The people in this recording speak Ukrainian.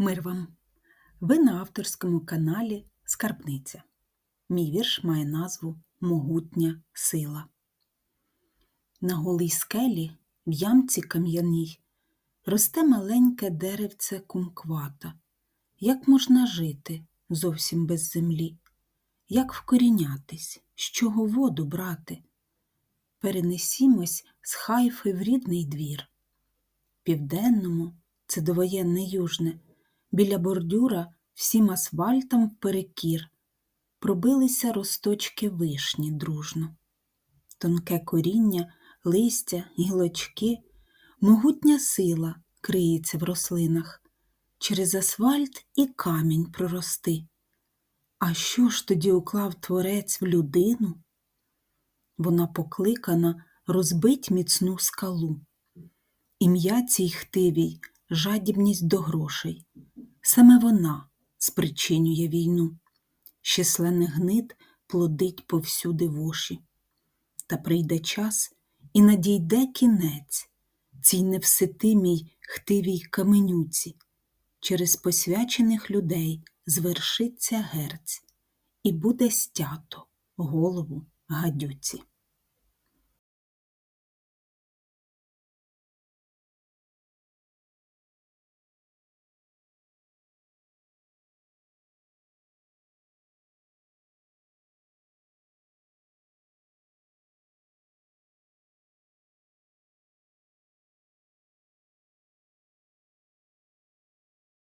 Мир вам! Ви на авторському каналі Скарбниця. Мій вірш має назву Могутня сила. На голій скелі в ямці кам'яній росте маленьке деревце кумквата. Як можна жити зовсім без землі? Як вкорінятись, з чого воду брати? Перенесімось з хайфи в рідний двір. Південному це довоєнне южне, біля бордюра всім асфальтом вперекір пробилися росточки вишні дружно. Тонке коріння, листя, гілочки, могутня сила криється в рослинах, через асфальт і камінь прорости. А що ж тоді уклав творець в людину? Вона покликана розбить міцну скалу. Ім'я цій хтивій жадібність до грошей. Саме вона спричинює війну. Щаслений гнид плодить повсюди воші. Та прийде час і надійде кінець цій невситимій хтивій каменюці. Через посвячених людей звершиться герць, і буде стято голову гадюці.